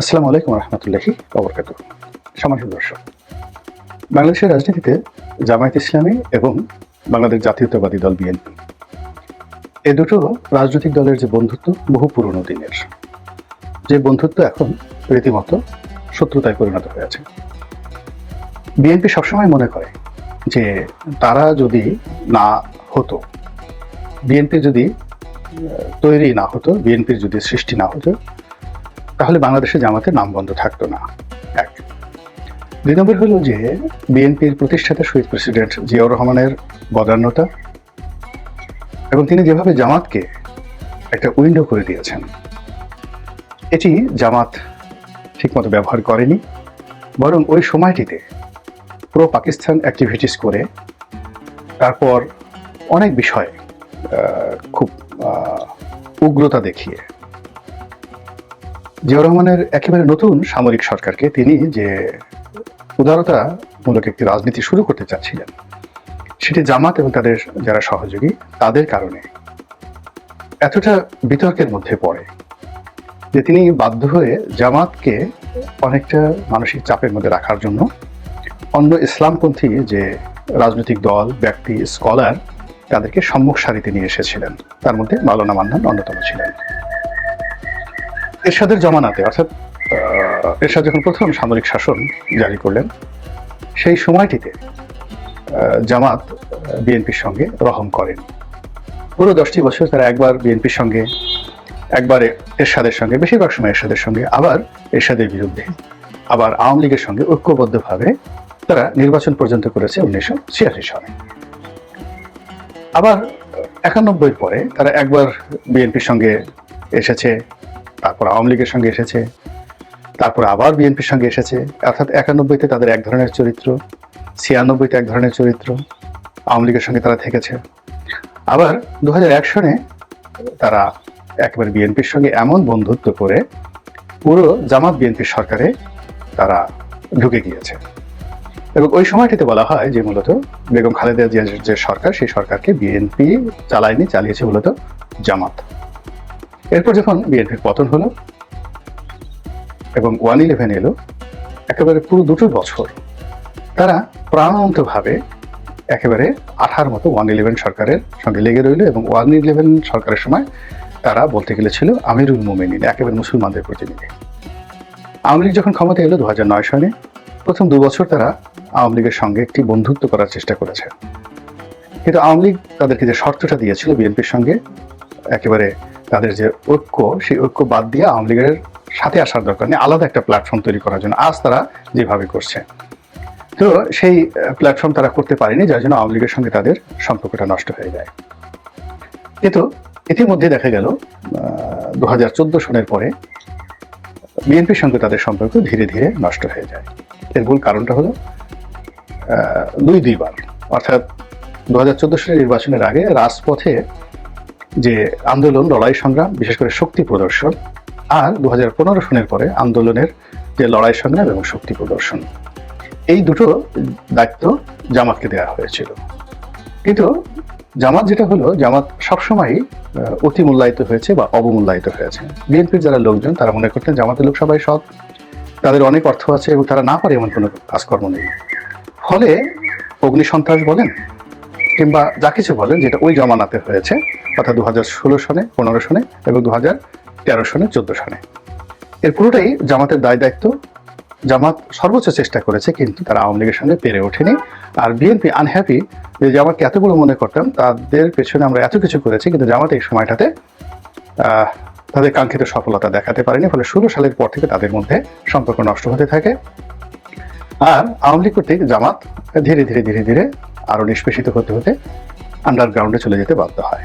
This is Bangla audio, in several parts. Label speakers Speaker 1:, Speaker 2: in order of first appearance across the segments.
Speaker 1: আসসালামু আলাইকুম রহমতুল্লাহি অবরকাত সমাজ দর্শক, বাংলাদেশের রাজনীতিতে জামায়াত ইসলামী এবং বাংলাদেশ জাতীয়তাবাদী দল বিএনপি, এ দুটো রাজনৈতিক দলের যে বন্ধুত্ব বহু পুরনো দিনের। যে বন্ধুত্ব এখন রীতিমতো শত্রুতায় পরিণত হয়েছে বিএনপি সবসময় মনে করে যে তারা যদি না হতো, বিএনপি যদি তৈরি না হতো, বিএনপির যদি সৃষ্টি না হতো তাহলে বাংলাদেশে জামাতের নাম বন্ধ থাকতো না। এক। দুই নম্বর হলো যে, বিএনপির প্রতিষ্ঠাতা শহীদ প্রেসিডেন্ট জিয়াউর রহমানের বদান্যতা এবং তিনি যেভাবে জামাতকে একটা উইন্ডো করে দিয়েছেন, এটি জামাত ঠিকমতো ব্যবহার করেনি, বরং ওই সময়টিতে প্রো পাকিস্তান অ্যাক্টিভিটিস করে তারপর অনেক বিষয়ে খুব উগ্রতা দেখিয়ে জিয়াউর রহমানের একেবারে নতুন সামরিক সরকারকে তিনি যে উদারতামূলক একটি রাজনীতি শুরু করতে চাচ্ছিলেন, সেটি জামাত এবং তাদের যারা সহযোগী, তাদের কারণে এতটা বিতর্কের মধ্যে পড়ে যে তিনি বাধ্য হয়ে জামাতকে অনেকটা মানসিক চাপের মধ্যে রাখার জন্য অন্য ইসলামপন্থী যে রাজনৈতিক দল, ব্যক্তি স্কলার তাদেরকে সম্মুখ সারিতে নিয়ে এসেছিলেন। তার মধ্যে মাওলানা মান্নান অন্যতম ছিলেন। এরশাদের জমানাতে, অর্থাৎ এরশাদ যখন প্রথম সামরিক শাসন জারি করলেন, সেই সময়টিতে জামাত বিএনপির সঙ্গে রহম করেন। পুরো দশটি বছর তারা একবার বিএনপির সঙ্গে, একবার এরশাদের সঙ্গে, বেশিরভাগ সময় এরশাদের সঙ্গে, আবার এরশাদের বিরুদ্ধে, আবার আওয়ামী লীগের সঙ্গে ঐক্যবদ্ধভাবে তারা নির্বাচন পর্যন্ত করেছে উনিশশো ছিয়াশি সালে। আবার একানব্বই পরে তারা একবার বিএনপির সঙ্গে এসেছে তারপর আওয়ামী লীগের সঙ্গে এসেছে, তারপর আবার বিএনপির সঙ্গে এসেছে, অর্থাৎ একানব্বইতে তাদের এক ধরনের চরিত্র, ছিয়ানব্বইতে এক ধরনের চরিত্র আওয়ামী লীগের সঙ্গে তারা থেকেছে। আবার দু সনে তারা একেবারে বিএনপির সঙ্গে এমন বন্ধুত্ব করে পুরো জামাত বিএনপির সরকারে তারা ঢুকে গিয়েছে। এবং ওই সময়টিতে বলা হয় যে মূলত বেগম খালেদা জিয়ার যে সরকার, সেই সরকারকে বিএনপি চালায়নি, চালিয়েছে মূলত জামাত। এরপর যখন বিএনপির পতন হলো এবং ওয়ান ইলেভেন এলো, একেবারে পুরো দুটো বছর তারা প্রাণবন্তভাবে একেবারে আঠার মতো ওয়ান ইলেভেন সরকারের সঙ্গে লেগে রইল এবং ওয়ান ইলেভেন সরকারের সময় তারা বলতে গেলে ছিল আমিরুল মোমেনিন একেবারে মুসলমানদের প্রতিনিধি। আওয়ামী লীগ যখন ক্ষমতা এলো দু নয় সালে, প্রথম দু বছর তারা আওয়ামী লীগের সঙ্গে একটি বন্ধুত্ব করার চেষ্টা করেছে। কিন্তু আওয়ামী লীগ তাদেরকে যে শর্তটা দিয়েছিল বিএনপির সঙ্গে, একেবারে তাদের যে ঐক্য, সেই ঐক্য বাদ দিয়ে আওয়ামী লীগের সাথে আসার দরকার নেই, আলাদা একটা প্ল্যাটফর্ম তৈরি করার জন্য। আজ তারা যেভাবে করছে। তো সেই প্ল্যাটফর্ম তারা করতে পারেনি, যার জন্য আওয়ামী লীগের সঙ্গে তাদের সম্পর্কটা নষ্ট হয়ে যায়। কিন্তু ইতিমধ্যে দেখা গেল দু হাজার চোদ্দ সনের পরে বিএনপির সঙ্গে তাদের সম্পর্ক ধীরে ধীরে নষ্ট হয়ে যায়। এর মূল কারণটা হলো দুই দুইবার। অর্থাৎ দু হাজার চোদ্দ সালের নির্বাচনের আগে রাজপথে যে আন্দোলন, লড়াই সংগ্রাম, বিশেষ করে শক্তি প্রদর্শন আর দু হাজার পনেরো সনের পরে আন্দোলনের যে লড়াই সংগ্রাম এবং শক্তি প্রদর্শন, এই দুটো দায়িত্ব জামাতকে দেওয়া হয়েছিল। কিন্তু জামাত যেটা হলো, জামাত সবসময়ই অতি মূল্যায়িত হয়েছে বা অবমূল্যায়িত হয়েছে। বিএনপির যারা লোকজন, তারা মনে করতেন জামাতের লোক সবাই সৎ, তাদের অনেক অর্থ আছে এবং তারা না পারে এমন কোনো কাজকর্ম নেই। ফলে অগ্নিসন্ত্রাস বলেন কিংবা যা কিছু বলেন, যেটা ওই জমানাতে হয়েছে, অর্থাৎ দু হাজার ষোলো সনে, পনেরো সনে এবং দু হাজার তেরো সনে, চোদ্দ সনে। এর পুরোটাই জামাতের দায় দায়িত্ব। জামাত সর্বোচ্চ চেষ্টা করেছে, কিন্তু তারা আওয়ামী লীগের সঙ্গে পেরে ওঠেনি। আর বিএনপি আনহ্যাপি যে জামাতকে এত বড় মনে করতাম, তাদের পেছনে আমরা এত কিছু করেছি, কিন্তু জামাত এই সময়টাতে তাদের কাঙ্ক্ষিত সফলতা দেখাতে পারেনি। ফলে ষোলো সালের পর থেকে তাদের মধ্যে সম্পর্ক নষ্ট হতে থাকে। আর আওয়ামী লীগ কর্তৃক জামাত ধীরে ধীরে ধীরে ধীরে আরও নিষ্পেষিত হতে হতে আন্ডারগ্রাউন্ডে চলে যেতে বাধ্য হয়।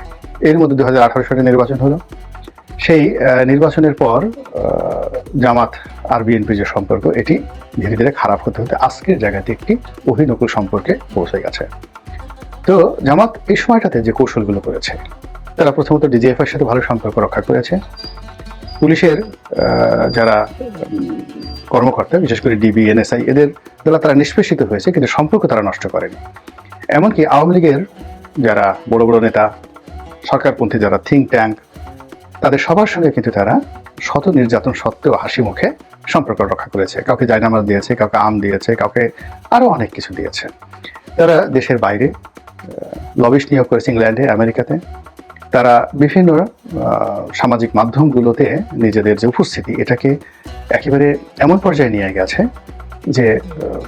Speaker 1: এর মধ্যে দু হাজার আঠারো সালে নির্বাচন হলো। সেই নির্বাচনের পর জামাত আর বিএনপির যে সম্পর্ক, এটি ধীরে ধীরে খারাপ হতে হতে আজকের জায়গাতে একটি অভিনকুল সম্পর্কে পৌঁছে গেছে। তো জামাত এই সময়টাতে যে কৌশলগুলো করেছে, তারা প্রথমত ডিজিএফ এর সাথে ভালো সম্পর্ক রক্ষা করেছে। পুলিশের যারা কর্মকর্তা, বিশেষ করে ডিবি এনএসআই এদের দ্বারা তারা নিষ্পেষিত হয়েছে, কিন্তু সম্পর্ক তারা নষ্ট করেনি। এমনকি আওয়ামী লীগের যারা বড় বড় নেতা, সরকারপন্থী যারা থিঙ্ক ট্যাঙ্ক তাদের সবার সঙ্গে কিন্তু তারা শত নির্যাতন সত্ত্বেও হাসি মুখে সম্পর্ক রক্ষা করেছে। কাউকে জায়নামাজ দিয়েছে, কাউকে আম দিয়েছে, কাউকে আরও অনেক কিছু দিয়েছে। তারা দেশের বাইরে লবিশ নিয়োগ করেছে ইংল্যান্ডে, আমেরিকাতে। তারা বিভিন্ন সামাজিক মাধ্যমগুলোতে নিজেদের যে উপস্থিতি, এটাকে একেবারে এমন পর্যায়ে নিয়ে গেছে যে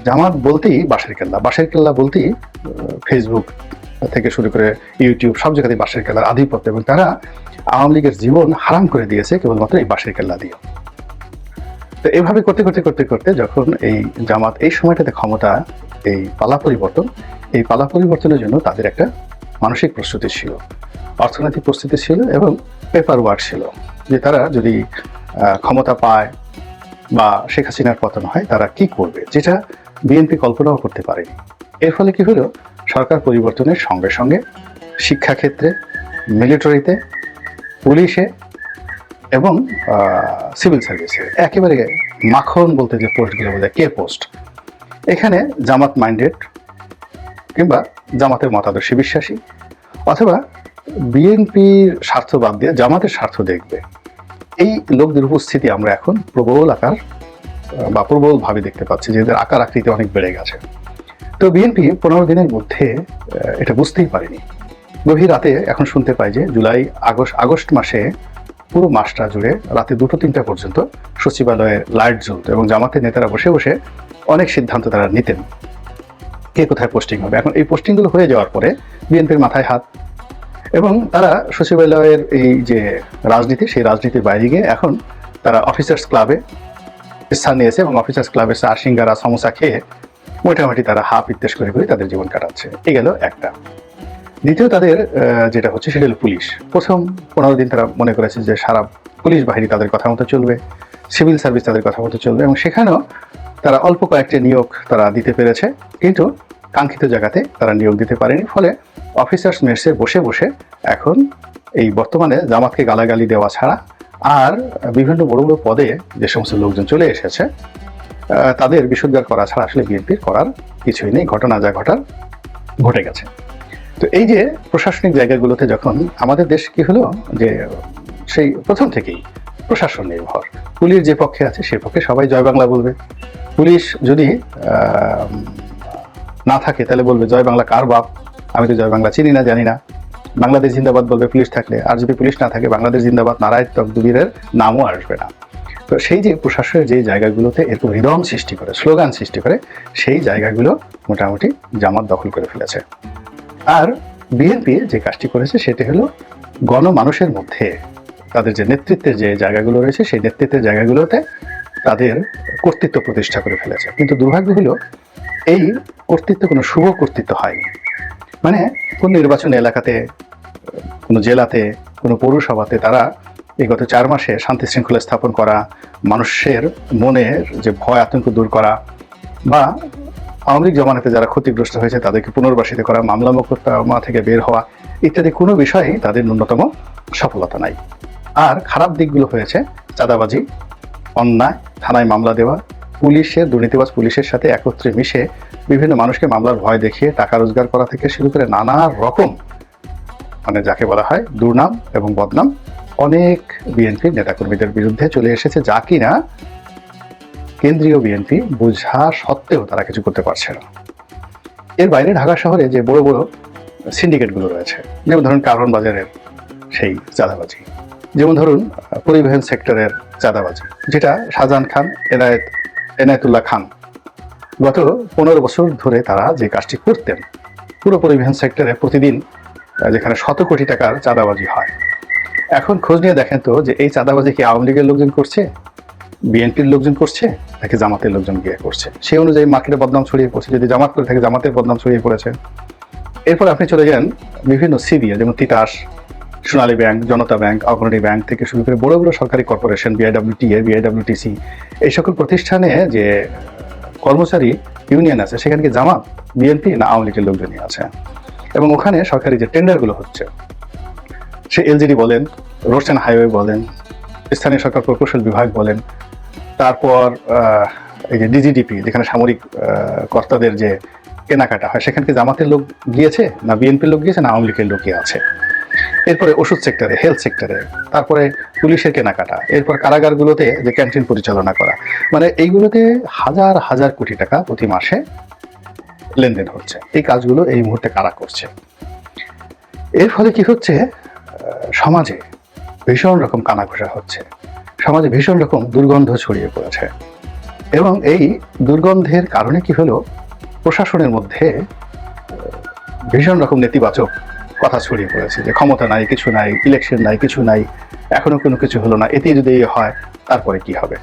Speaker 1: জামাত বলতেই বাঁশের কেল্লা। বাঁশের কেল্লা বলতেই ফেসবুক থেকে শুরু করে ইউটিউব সব জায়গাতেই বাঁশের কেল্লার আধিপত্য এবং তারা আওয়ামী লীগের জীবন হারাম করে দিয়েছে কেবলমাত্র এই বাঁশের কেল্লা দিয়ে তো এভাবে করতে করতে করতে করতে যখন এই জামাত এই সময়টাতে ক্ষমতা, এই পালা পরিবর্তন, এই পালা পরিবর্তনের জন্য তাদের একটা মানসিক প্রস্তুতি ছিল, অর্থনৈতিক প্রস্তুতি ছিল এবং পেপার ওয়ার্ক ছিল, যে তারা যদি ক্ষমতা পায় বা শেখ হাসিনার পতন হয়, তারা কি করবে? যেটা বিএনপি কল্পনাও করতে পারেনি। এর ফলে কি হলো? সরকার পরিবর্তনের সঙ্গে সঙ্গে শিক্ষাক্ষেত্রে মিলিটারিতে পুলিশে এবং সিভিল সার্ভিসে একেবারে মাখন বলতে যে পোস্টগুলো বলে, কে পোস্ট এখানে জামাত মাইন্ডেড কিংবা জামাতের মতাদর্শে বিশ্বাসী, অথবা বিএনপির স্বার্থ বাদ দিয়ে জামাতের স্বার্থ দেখবে। এই লোকদের উপস্থিতি আমরা এখন প্রবল আকার বা প্রবল ভাবে দেখতে পাচ্ছি যে এদের আকার আকৃতি অনেক বেড়ে গেছে। তো বিএনপি পনেরো দিনের মধ্যে এটা বুঝতেই পারেনি। গভীর রাতে এখন শুনতে পাই যে জুলাই আগস্ট আগস্ট মাসে পুরো মাসটা জুড়ে রাতে দুটো তিনটা পর্যন্ত সচিবালয়ে লাইট জ্বলত এবং জামাতের নেতারা বসে বসে অনেক সিদ্ধান্ত তারা নিতেন। কে কোথায় পোস্টিং হবে? এখন এই পোস্টিংগুলো হয়ে যাওয়ার পরে বিএনপির মাথায় হাত। এবং তারা সচিবালয়ের এই যে রাজনীতি, সেই রাজনীতির বাইরে গিয়ে এখন তারা অফিসার্স ক্লাবে স্থান নিয়েছে এবং অফিসার্স ক্লাবে চা, সিঙ্গারা খেয়ে মোটামুটি তারা হাফ ইত্যাস করে করে তাদের জীবন কাটাচ্ছে। এই গেল একটা। দ্বিতীয় তাদের যেটা হচ্ছে সেটা হলো পুলিশ। প্রথম পনেরো দিন তারা মনে করেছে যে সারা পুলিশ বাহিনী তাদের কথা মতো চলবে, সিভিল সার্ভিস তাদের কথা মতো চলবে এবং সেখানেও তারা অল্প কয়েকটি নিয়োগ তারা দিতে পেরেছে। কিন্তু কাঙ্ক্ষিত জায়গাতে তারা নিয়োগ দিতে পারেনি। ফলে অফিসার্স মেসে বসে বসে এখন এই বর্তমানে জামাতকে গালাগালি দেওয়া ছাড়া আর বিভিন্ন বড় বড় পদে যে সমস্ত লোকজন চলে এসেছে তাদের বিশুদ্ধার করা ছাড়া আসলে বিএনপির করার কিছুই নেই। ঘটনা যা ঘটার ঘটে গেছে। তো এই যে প্রশাসনিক জায়গাগুলোতে যখন আমাদের দেশ কি হলো যে সেই প্রথম থেকেই প্রশাসন নির্ভর। পুলিশ যে পক্ষে আছে সে পক্ষে সবাই জয় বাংলা বলবে। পুলিশ যদি না থাকে, তাহলে বলবে, জয় বাংলা, কার বাপ? আমি তো জয় বাংলা চিনি না, জানি না। বাংলাদেশ জিন্দাবাদ বলবে, পুলিশ থাকলে। আর যদি পুলিশ না থাকে, বাংলাদেশ জিন্দাবাদ, নারায়ণ তকদুবীরের নামও আসবে না। তো সেই যে প্রশাসনের যে জায়গাগুলোতে এরকম হৃদম সৃষ্টি করে, স্লোগান সৃষ্টি করে, সেই জায়গাগুলো মোটামুটি জামাত দখল করে ফেলেছে। আর বিএনপি যে কাজটি করেছে, সেটি হলো গণমানুষের মধ্যে তাদের যে নেতৃত্বের যে জায়গাগুলো রয়েছে, সেই নেতৃত্বের জায়গাগুলোতে তাদের কর্তৃত্ব প্রতিষ্ঠা করে ফেলেছে। কিন্তু দুর্ভাগ্য হলো এই কর্তৃত্ব কোনো শুভ কর্তৃত্ব হয়নি। মানে কোন নির্বাচন এলাকাতে, কোনো জেলাতে, কোনো পৌরসভাতে তারা এই গত চার মাসে শান্তি শৃঙ্খলা স্থাপন করা, মানুষের মনের যে ভয়, আতঙ্ক দূর করা বা আওয়ামী লীগ জমানাতে যারা ক্ষতিগ্রস্ত হয়েছে তাদেরকে পুনর্বাসিত করা, মামলা মোকদ্দমা থেকে বের হওয়া ইত্যাদি কোনো বিষয়ে তাদের ন্যূনতম সফলতা নাই। আর খারাপ দিকগুলো হয়েছে চাঁদাবাজি, অন্যায়, থানায় মামলা দেওয়া পুলিশের দুর্নীতিবাজ পুলিশের সাথে একত্রে মিশে বিভিন্ন মানুষকে মামলার ভয় দেখিয়ে টাকা রোজগার করা থেকে শুরু করে নানা রকম মানে যাকে বলা হয় দুর্নাম এবং বদনাম, অনেক বিএনপির নেতাকর্মীদের বিরুদ্ধে চলে এসেছে যা কিনা কেন্দ্রীয় বিএনপি বোঝা সত্ত্বেও তারা কিছু করতে পারছে না। এর বাইরে ঢাকা শহরে যে বড় বড় সিন্ডিকেটগুলো রয়েছে, যেমন ধরুন কারণ বাজারের সেই চাঁদাবাজি, যেমন ধরুন পরিবহন সেক্টরের চাঁদাবাজি, যেটা শাহজাহান খান, এনায়েত এনায়েতুল্লাহ খান। গত পনেরো বছর ধরে তারা যে কাজটি করতেন, পুরো পরিবহন সেক্টরে প্রতিদিন যেখানে শত কোটি টাকার চাঁদাবাজি হয়। এখন খোঁজ নিয়ে দেখেন তো যে এই চাঁদাবাজি কি আওয়ামী লীগের লোকজন করছে, বিএনপির লোকজন করছে, নাকি জামাতের লোকজন গিয়ে করছে? সেই অনুযায়ী মার্কেটে বদনাম ছড়িয়ে পড়ছে, যদি জামাত করে থাকে জামাতের বদনাম ছড়িয়ে পড়েছে। এরপর আপনি চলে যান বিভিন্ন সিবিএ যেমন Titas Sonali bank, Janata bank, Agrani bank থেকে শুরু করে বড় বড় সরকারি কর্পোরেশন বিআইডব্লিউটিএ বিআইডব্লিউটিসি এই সকল প্রতিষ্ঠানে যে কর্মচারী ইউনিয়ন আছে, সেখানে কি জামাত বিএনপি না আওয়ামী লীগের লোকজনই আছে? এবং ওখানে সরকারি যে টেন্ডারগুলো হচ্ছে, সে এলজিডি বলেন রোডস হাইওয়ে বলেন, স্থানীয় সরকার প্রকৌশল বিভাগ বলেন, তারপর এই যে ডিজিডিপি যেখানে সামরিক কর্তাদের যে কেনাকাটা হয়, সেখানে জামাতের লোক গিয়েছে, না বিএনপির লোক গিয়েছে, না আওয়ামী লীগের লোকই আছে? এরপরে ওষুধ সেক্টরে হেলথ সেক্টরে তারপরে পুলিশের কেনাকাটা, এরপর কারাগারগুলোতে যে ক্যান্টিন পরিচালনা করা। মানে এইগুলোতে হাজার হাজার কোটি টাকা প্রতি মাসে লেনদেন হচ্ছে। এই কাজগুলো এই মুহূর্তে কারা করছে? এর ফলে কি হচ্ছে? সমাজে ভীষণ রকম কানাঘোষা হচ্ছে। সমাজে ভীষণ রকম দুর্গন্ধ ছড়িয়ে পড়েছে। এবং এই দুর্গন্ধের কারণে কি হলো? প্রশাসনের মধ্যে ভীষণ রকম নেতিবাচক কথা ছড়িয়ে পড়েছে যে ক্ষমতা নাই, কিছু নাই ইলেকশন নাই, কিছু নাই, এখনও কোনো কিছু হলো না, এতে যদি হয়, তারপরে কি হবে?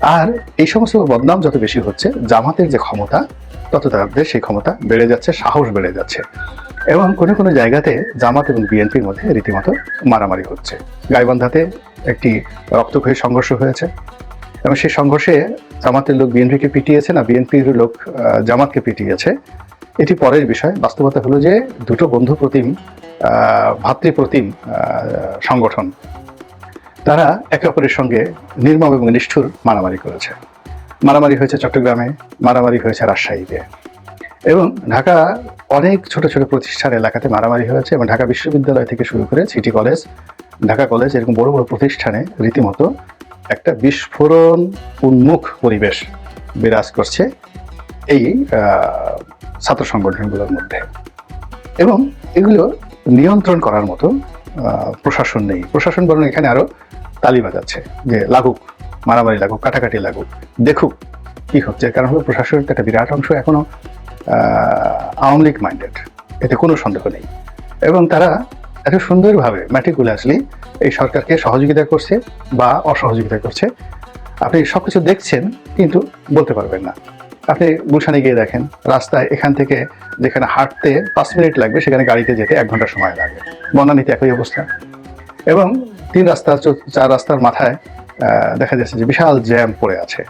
Speaker 1: আর এই সমস্ত বদনাম যত বেশি হচ্ছে, জামাতের যে ক্ষমতা, তত তাদের সেই ক্ষমতা বেড়ে যাচ্ছে, সাহস বেড়ে যাচ্ছে। এবং কোনো কোনো জায়গাতে জামাত এবং বিএনপির মধ্যে রীতিমতো মারামারি হচ্ছে। গাইবান্ধাতে একটি রক্তক্ষয়ী সংঘর্ষ হয়েছে। এবং সেই সংঘর্ষে জামাতের লোক বিএনপিকে পিটিয়েছে না, বিএনপির লোক জামাতকে পিটিয়েছে। এটি পরের বিষয়। বাস্তবতা হলো যে দুটো বন্ধু প্রতিম ভাতৃপ্রতিম সংগঠন। তারা একে অপরের সঙ্গে নির্মম এবং নিষ্ঠুর মারামারি করেছে। মারামারি হয়েছে চট্টগ্রামে, মারামারি হয়েছে রাজশাহীতে। এবং ঢাকা অনেক ছোট ছোট প্রতিষ্ঠান এলাকাতে মারামারি হয়েছে এবং ঢাকা বিশ্ববিদ্যালয় থেকে শুরু করে সিটি কলেজ, ঢাকা কলেজ এরকম বড় বড় প্রতিষ্ঠানে রীতিমতো একটা বিস্ফোরণ উন্মুখ পরিবেশ বিরাজ করছে। এই ছাত্র সংগঠনগুলোর মধ্যে। এবং এগুলো নিয়ন্ত্রণ করার মতো প্রশাসন নেই। প্রশাসন বরং এখানে আরও তালি বাজাচ্ছে যে লাগুক মারামারি লাগুক কাটাকাটি লাগুক দেখুক কি হচ্ছে। কারণ হলো প্রশাসনের একটা বিরাট অংশ এখনও আহ, আওয়ামী লীগ মাইন্ডেড এতে কোনো সন্দেহ নেই। এবং তারা এত সুন্দরভাবে ম্যাটিকুলাসলি এই সরকারকে সহযোগিতা করছে বা অসহযোগিতা করছে। আপনি সবকিছু দেখছেন কিন্তু বলতে পারবেন না। আপনি গুলশানে গিয়ে দেখেন, রাস্তায় এখান থেকে যেখানে হাঁটতে পাঁচ মিনিট লাগবে, সেখানে গাড়িতে যেতে এক ঘণ্টা সময় লাগে। বনানীতে একই অবস্থা। এবং তিন রাস্তা চার রাস্তার মাথায় দেখা যাচ্ছে যে বিশাল জ্যাম পড়ে আছে।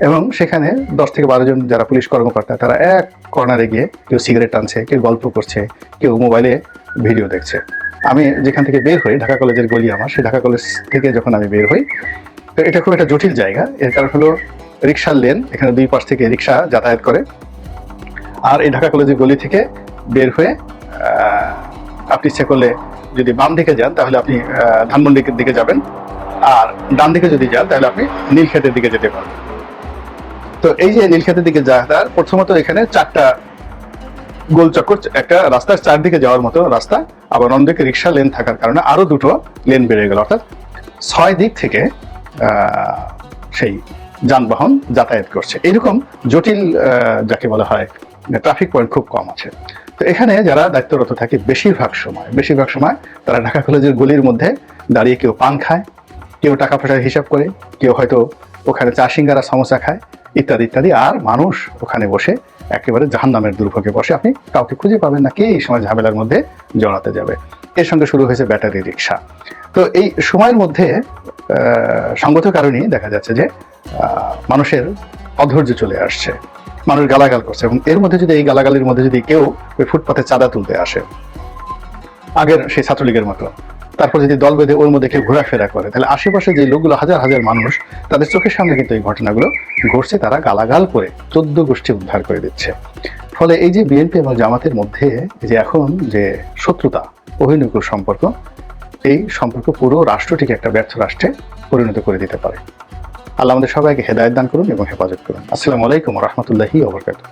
Speaker 1: এবং সেখানে দশ থেকে বারো জন যারা পুলিশ কর্মকর্তা, তারা এক কর্নারে গিয়ে কেউ সিগারেট টানছে, কেউ গল্প করছে, কেউ মোবাইলে ভিডিও দেখছে। আমি যেখান থেকে বের হই, ঢাকা কলেজের গলি আমার, সেই ঢাকা কলেজ থেকে যখন আমি বের হই, তো এটা খুব একটা জটিল জায়গা। এর কারণ হলো রিক্সার লেন, এখানে দুই পাশ থেকে রিক্সা যাতায়াত করে। আর এই ঢাকা কলেজের গলি থেকে বের হয়ে আপনি ইচ্ছে করলে যদি বাম দিকে যান, তাহলে আপনি ধানমন্ডির দিকে যাবেন। আর ডান দিকে যদি যান, তাহলে আপনি নীলক্ষেতের দিকে যেতে পারবেন। তো এই যে নীলক্ষেতের দিকে যাওয়ার প্রথমত এখানে চারটা গোল চক্কর, একটা রাস্তার চারদিকে যাওয়ার মতো রাস্তা, আবার অন্যদিকে রিক্সা লেন থাকার কারণে আরও দুটো লেন বেড়ে গেল। অর্থাৎ ছয় দিক থেকে সেই যানবাহন যাতায়াত করছে। এরকম জটিল যাকে বলা হয় ট্রাফিক পয়েন্ট খুব কম আছে। তো এখানে যারা দায়িত্বরত থাকে, বেশিরভাগ সময় বেশিরভাগ সময় তারা ঢাকা কলেজের গলির মধ্যে দাঁড়িয়ে কেউ পান খায়, কেউ টাকা পয়সার হিসাব করে, কেউ হয়তো ওখানে চা, সিঙ্গারা, সমোসা খায়, ইত্যাদি ইত্যাদি। আর মানুষ ওখানে বসে একেবারে জাহান নামের দুর্ভোগে বসে। আপনি কাউকে খুঁজে পাবেন না, কে এই সময় ঝামেলার মধ্যে জড়াতে যাবে। এর সঙ্গে শুরু হয়েছে ব্যাটারি রিক্সা তো এই সময়ের মধ্যে সঙ্গত কারণেই দেখা যাচ্ছে যে মানুষের অধৈর্য চলে আসছে, মানুষ গালাগাল করছে এবং এর মধ্যে যদি এই গালাগালির মধ্যে যদি কেউ ওই ফুটপাতে চাঁদা তুলতে আসে, আগের সেই ছাত্রলীগের মতো, তারপর যদি দল বেঁধে ওর মধ্যে কেউ ঘোরাফেরা করে, তাহলে আশেপাশে যে লোকগুলো হাজার হাজার মানুষ, তাদের চোখের সামনে কিন্তু এই ঘটনাগুলো ঘটছে, তারা গালাগাল করে চোদ্দ গোষ্ঠী উদ্ধার করে দিচ্ছে। ফলে এই যে বিএনপি এবং জামাতের মধ্যে যে এখন যে শত্রুতা অহিনুকুল সম্পর্ক এই সম্পর্ক পুরো রাষ্ট্রটিকে একটা ব্যর্থ রাষ্ট্রে পরিণত করে দিতে পারে। আল্লাহ আমাদের সবাইকে হেদায়ত দান করুন এবং হেফাজত করুন। আসসালামু আলাইকুম রহমতুল্লাহি ওবরকাতুহ